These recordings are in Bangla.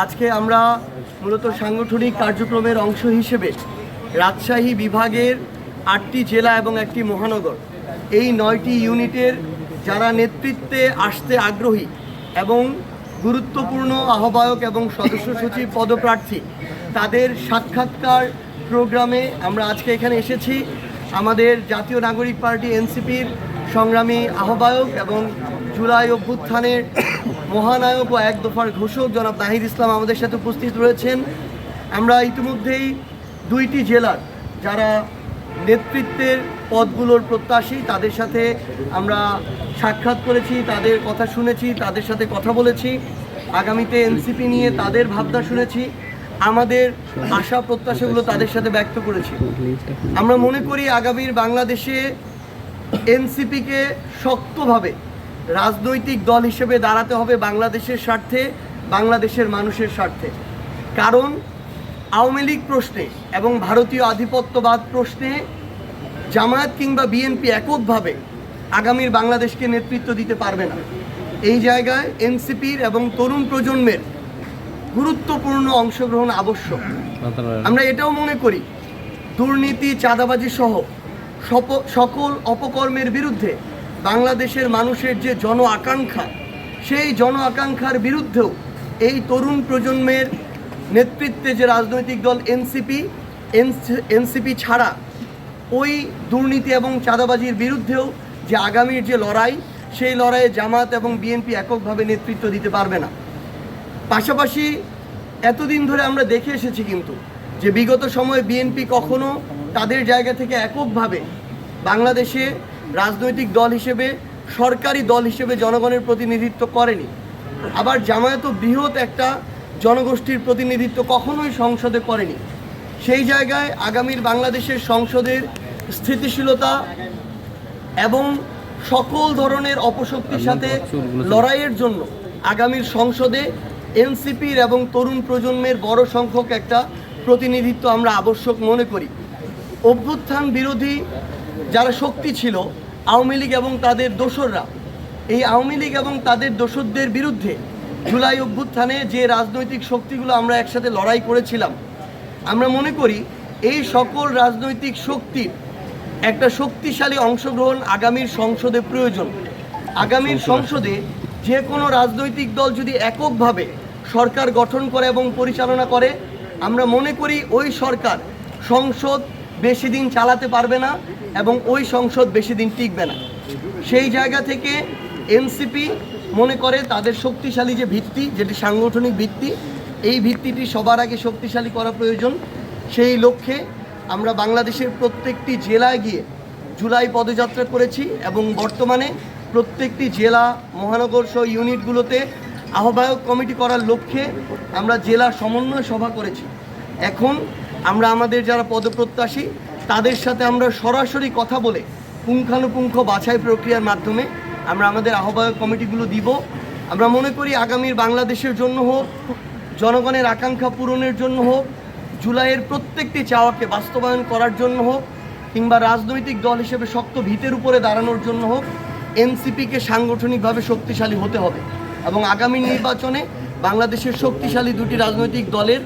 আজকে আমরা মূলত সাংগঠনিক কার্যক্রমের অংশ হিসেবে রাজশাহী বিভাগের আটটি জেলা এবং একটি মহানগর, এই নয়টি ইউনিটের যারা নেতৃত্বে আসতে আগ্রহী এবং গুরুত্বপূর্ণ আহ্বায়ক এবং সদস্য সচিব পদপ্রার্থী, তাদের সাক্ষাৎকার প্রোগ্রামে আমরা আজকে এখানে এসেছি। আমাদের জাতীয় নাগরিক পার্টি এনসিপির সংগ্রামী আহ্বায়ক এবং জুলাই অভ্যুত্থানের মহানায়ক ও এক দফার ঘোষক, জনাব নাহিদ ইসলাম আমাদের সাথে উপস্থিত রয়েছেন। আমরা ইতিমধ্যেই দুইটি জেলার যারা নেতৃত্বের পদগুলোর প্রত্যাশী, তাদের সাথে আমরা সাক্ষাৎ করেছি, তাদের কথা শুনেছি, তাদের সাথে কথা বলেছি। আগামীতে এনসিপি নিয়ে তাদের ভাবনা শুনেছি। আমাদের আশা, প্রত্যাশাগুলো তাদের সাথে ব্যক্ত করেছি। আমরা মনে করি আগামীর বাংলাদেশে এনসিপিকে শক্তভাবে রাজনৈতিক দল হিসেবে দাঁড়াতে হবে বাংলাদেশের স্বার্থে বাংলাদেশের মানুষের স্বার্থে। কারণ আওয়ামী লীগ প্রশ্নে এবং ভারতীয় আধিপত্যবাদ প্রশ্নে জামায়াত কিংবা বিএনপি এককভাবে আগামীর বাংলাদেশকে নেতৃত্ব দিতে পারবে না। এই জায়গায় এনসিপির এবং তরুণ প্রজন্মের গুরুত্বপূর্ণ অংশগ্রহণ আবশ্যক। আমরা এটাও মনে করি দুর্নীতি চাঁদাবাজি সহ সকল অপকর্মের বিরুদ্ধে বাংলাদেশের মানুষের যে জন আকাঙ্ক্ষা, সেই জন আকাঙ্ক্ষার বিরুদ্ধেও এই তরুণ প্রজন্মের নেতৃত্বে যে রাজনৈতিক দল এনসিপি এনসিপি ছাড়া ওই দুর্নীতি এবং চাঁদাবাজির বিরুদ্ধেও যে আগামীর যে লড়াই, সেই লড়াইয়ে জামাত এবং বিএনপি এককভাবে নেতৃত্ব দিতে পারবে না। পাশাপাশি এতদিন ধরে আমরা দেখে এসেছি কিন্তু যে বিগত সময়ে বিএনপি কখনো তাদের জায়গা থেকে এককভাবে বাংলাদেশে রাজনৈতিক দল হিসেবে সরকারি দল হিসেবে জনগণের প্রতিনিধিত্ব করেনি। আবার জামায়াতও বৃহৎ একটা জনগোষ্ঠীর প্রতিনিধিত্ব কখনোই সংসদে করেনি। সেই জায়গায় আগামীর বাংলাদেশের সংসদের স্থিতিশীলতা এবং সকল ধরনের অপশক্তির সাথে লড়াইয়ের জন্য আগামীর সংসদে এনসিপির এবং তরুণ প্রজন্মের বড় সংখ্যক একটা প্রতিনিধিত্ব আমরা আবশ্যক মনে করি। অভ্যুত্থান বিরোধী যারা শক্তি ছিল আওয়ামী লীগ এবং তাদের দোসররা। এই আওয়ামী লীগ এবং তাদের দোসরদের বিরুদ্ধে জুলাই অভ্যুত্থানে যে রাজনৈতিক শক্তিগুলো আমরা একসাথে লড়াই করেছিলাম আমরা মনে করি এই সকল রাজনৈতিক শক্তির একটা শক্তিশালী অংশগ্রহণ আগামীর সংসদে প্রয়োজন। আগামীর সংসদে। যে কোনো রাজনৈতিক দল যদি এককভাবে সরকার গঠন করে এবং পরিচালনা করে আমরা মনে করি ওই সরকার সংসদ বেশি দিন চালাতে পারবে না। এবং ওই সংসদ বেশি দিন টিকবে না। সেই জায়গা থেকে এনসিপি মনে করে তাদের শক্তিশালী যে ভিত্তি, যেটি সাংগঠনিক ভিত্তি, এই ভিত্তিটি সবার আগে শক্তিশালী করা প্রয়োজন। সেই লক্ষ্যে আমরা বাংলাদেশের প্রত্যেকটি জেলায় গিয়ে জুলাই পদযাত্রা করেছি এবং বর্তমানে প্রত্যেকটি জেলা, মহানগর সহ ইউনিটগুলোতে আহ্বায়ক কমিটি করার লক্ষ্যে আমরা জেলা সমন্বয় সভা করেছি। এখন আমরা আমাদের যারা পদপ্রত্যাশী তাদের সাথে আমরা সরাসরি কথা বলে পুঙ্খানুপুঙ্খ বাছাই প্রক্রিয়ার মাধ্যমে আমরা আমাদের আহ্বায়ক কমিটিগুলো দিব। আমরা মনে করি আগামীর বাংলাদেশের জন্য হোক, জনগণের আকাঙ্ক্ষা পূরণের জন্য হোক, জুলাইয়ের প্রত্যেকটি চাওয়াকে বাস্তবায়ন করার জন্য হোক, কিংবা রাজনৈতিক দল হিসেবে শক্ত ভিতের উপরে দাঁড়ানোর জন্য হোক, এনসিপিকে সাংগঠনিকভাবে শক্তিশালী হতে হবে। এবং আগামী নির্বাচনে বাংলাদেশের শক্তিশালী দুটি রাজনৈতিক দলের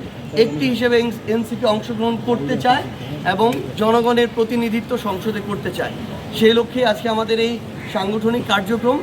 একটি হিসেবে এনসিপি অংশগ্রহণ করতে চায় এবং জনগণের প্রতিনিধিত্ব সংসদে করতে চায়। সেই লক্ষ্যে আজকে আমাদের এই সাংগঠনিক কার্যক্রম